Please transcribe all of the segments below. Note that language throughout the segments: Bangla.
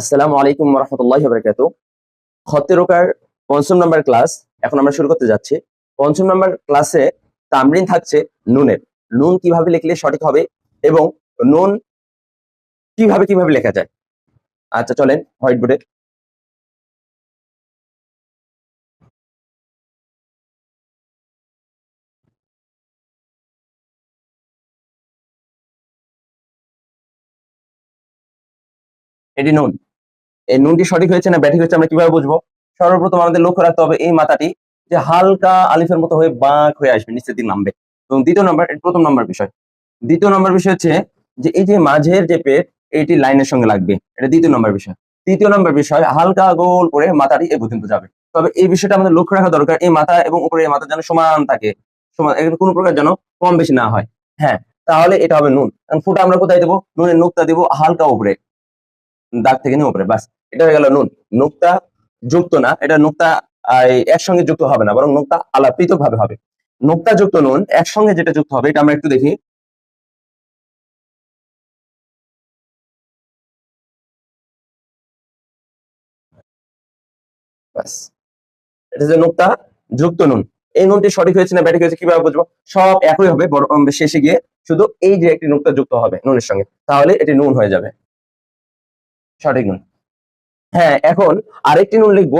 আসসালামু আলাইকুম রহমতুল্লাহ বরকাত খতেরোকার পঞ্চম নাম্বার ক্লাস, এখন আমরা শুরু করতে যাচ্ছি। পঞ্চম নাম্বার ক্লাসে তামরিন থাকছে নুনের। নুন কীভাবে লিখলে সঠিক হবে এবং নুন কীভাবে কীভাবে লেখা যায়? আচ্ছা চলেন, হোয়াইট বোর্ডে। এটি নুন। এই নুনটি সঠিক হয়েছে না ব্যাঠিক হয়েছে, আমরা কীভাবে বুঝব? সর্বপ্রথম আমাদের লক্ষ্য রাখতে হবে এই মাথাটি যে হালকা আলিফের মতো হয়ে বাঁক হয়ে আসবে দিক নামবে। এবং দ্বিতীয় নম্বর প্রথম নম্বর বিষয়। দ্বিতীয় নম্বর বিষয় হচ্ছে যে এই যে মাঝের যে পেট এটি লাইনের সঙ্গে লাগবে। এটা দ্বিতীয় নম্বর বিষয়। তৃতীয় নম্বর বিষয়, হালকা গোল করে মাথাটি এ পর্যন্ত যাবে। তবে এই বিষয়টা আমাদের লক্ষ্য রাখা দরকার, এই মাথা এবং উপরে এই মাথা যেন সমান থাকে। সমান কোনো প্রকার যেন কম বেশি না হয়। হ্যাঁ তাহলে এটা হবে নুন। ফুটা আমরা কোথায় দেবো? নুনের নোকতা দেবো হালকা উপরে। দাগ থেকে নিয়ে উপরে বাস। এটা হয়ে গেল নুন। নুক্তা যুক্ত না, এটা নুক্তা একসঙ্গে যুক্ত হবে না, বরং নুক্তা আলাদা পৃথক ভাবে হবে। নুক্তা যুক্ত নুন, একসঙ্গে যেটা যুক্ত হবে, এটা আমরা একটু দেখি। এটা যে নুক্তা যুক্ত নুন। এই নুনটি সঠিক হয়েছে না ব্যাঠিক হয়েছে কীভাবে বুঝব? সব একই হবে বড় শেষে গিয়ে শুধু এই যে একটি নুক্তা যুক্ত হবে নুনের সঙ্গে, তাহলে এটি নুন হয়ে যাবে। সঠিক নুন হ্যাঁ এখন আরেকটি নুন লিখব।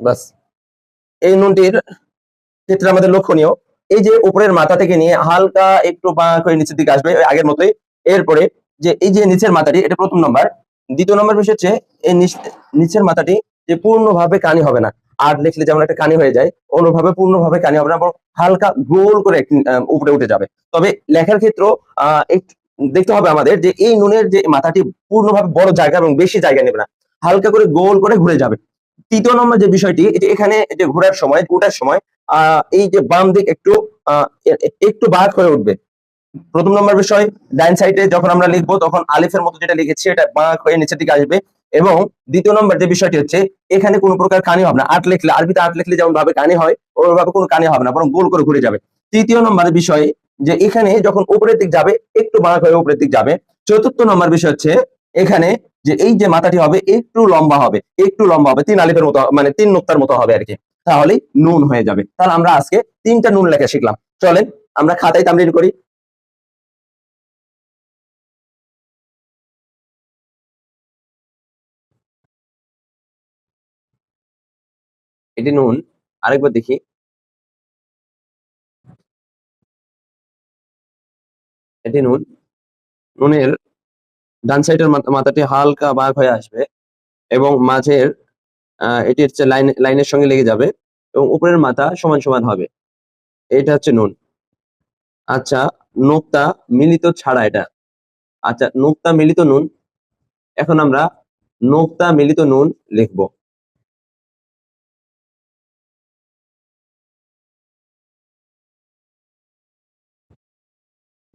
বাস এই নুনটির ক্ষেত্রে আমাদের লক্ষণীয়। এই যে উপরের মাথা থেকে নিয়ে হালকা একটু বাঁক নিচের দিকে আসবে আগের মতোই। এরপরে যে এই যে নিচের মাথাটি, এটা প্রথম নম্বর দ্বিতীয় নম্বর বিষয় হচ্ছে, এই নিচ- নিচের মাথাটি যে পূর্ণভাবে কানি হবে না। আর লিখলে যেমন একটা কানি হয়ে যায় অনুভাবে পূর্ণভাবে কানি হবে না হালকা গোল করে উপরে উঠে যাবে। তবে লেখার ক্ষেত্রে দেখতে হবে আমাদের যে এই নুনের যে মাথাটি পূর্ণভাবে বড় জায়গা এবং বেশি জায়গা নেবে না। হালকা করে গোল করে ঘুরে যাবে। তৃতীয় নম্বর যে বিষয়টি এখানে যে ঘোরার সময় ওঠার সময় এই যে বাম দিক একটু একটু বাদ হয়ে উঠবে। প্রথম নম্বর বিষয় ডাইন সাইডে যখন আমরা লিখব, তখন আলিফের মতো যেটা লিখেছি এটা বাঁক হয়ে নিচের দিকে আসবে। এবং দ্বিতীয় নম্বর যে বিষয়টি হচ্ছে, এখানে কোনো প্রকার কানি হবে না। আট লিখলে, আরবিতে আট লিখলে যেমন ভাবে কানি হয়, ওইভাবে কোনো কানি হবে না, বরং গোল করে ঘুরে যাবে। তৃতীয় নম্বর বিষয় যে, এখানে যখন উপরের দিক যাবে, একটু বাঁক হয়ে উপরের দিক যাবে। চতুর্থ নম্বর বিষয় হচ্ছে, এখানে যে, এই যে মাথাটি হবে, একটু লম্বা হবে, একটু লম্বা হবে, তিন আলিফের মতো মানে তিন নোক্তার মতো হবে আর কি তাহলেই নুন হয়ে যাবে। তাহলে আমরা আজকে তিনটা নুন লেখা শিখলাম। চলেন, আমরা খাতায় তামরিন করি। এটি নুন। আরেকবার দেখি। এটি নুন। নুনের ডান সাইডের মাথাটি হালকা বাঘ হয়ে আসবে এবং মাঝের এটি হচ্ছে লাইন, লাইনের সঙ্গে লেগে যাবে এবং উপরের মাথা সমান সমান হবে। এটা হচ্ছে নুন। আচ্ছা নোক্তা মিলিত ছাড়া এটা। আচ্ছা নোক্তা মিলিত নুন। এখন আমরা নোক্তা মিলিত নুন লিখব।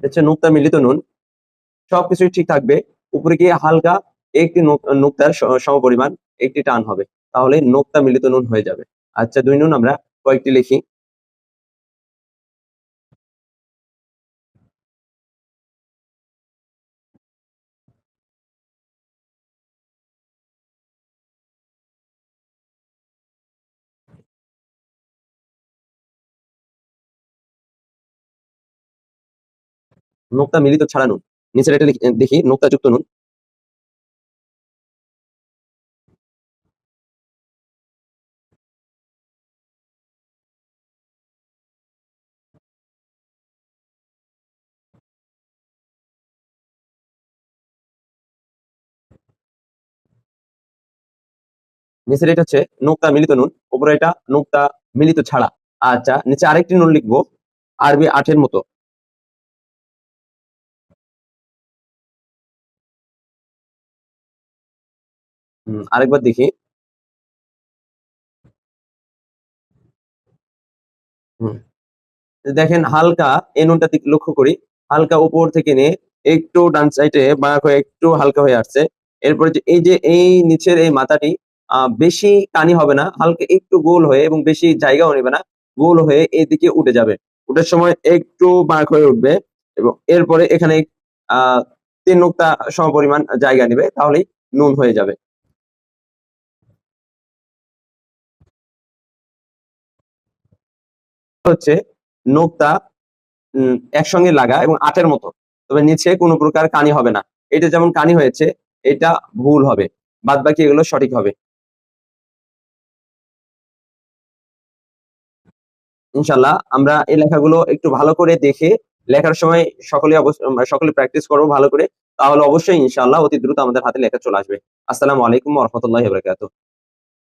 হচ্ছে নোক্তা মিলিত নুন। সবকিছুই ঠিক থাকবে। উপরে গিয়ে হালকা একটি নুক্তার সমপরিমাণ একটি টান হবে। তাহলে নোক্তা মিলিত নুন হয়ে যাবে। আচ্ছা দুই নুন আমরা কয়েকটি লিখি। নোক্তা মিলিত ছাড়া নুন। নিচের এটা দেখি নোক্তা যুক্ত নুন। নিচের এটা হচ্ছে নোক্তা মিলিত নুন উপরে এটা নোক্তা মিলিত ছাড়া। আচ্ছা নিচে আরেকটি নুন লিখব, আরবি আঠের মতো। আরেকবার দেখি। দেখেন হালকা এই নুনটা লক্ষ্য করি। হালকা উপর থেকে নিয়ে একটু ডান সাইডে বাঁক হয়ে একটু হালকা হয়ে আসছে। এরপরে যে এই যে এই নিচের এই মাথাটি বেশি কানি হবে না, হালকা একটু গোল হয়ে এবং বেশি জায়গাও নেবে না, গোল হয়ে এদিকে উঠে যাবে। উঠার সময় একটু বাঁক হয়ে উঠবে এবং এরপরে এখানে আহ তিন নুক্তা সমপরিমাণ জায়গা নেবে, তাহলেই নুন হয়ে যাবে। হচ্ছে নোকতা একসঙ্গে লাগা এবং আটের মতো। তবে নিচে কোনো প্রকার কানি হবে না। এটা যেমন কানি হয়েছে, এটা ভুল হবে। বাদ বাকি এগুলো সঠিক হবে। ইনশাল্লাহ আমরা এই লেখাগুলো একটু ভালো করে দেখে লেখার সময় সকলে সকলে প্র্যাকটিস করব ভালো করে। তাহলে অবশ্যই ইনশাল্লাহ অতি দ্রুত আমাদের হাতে লেখা চলে আসবে। আসসালামু আলাইকুম রহমতুল্লাহ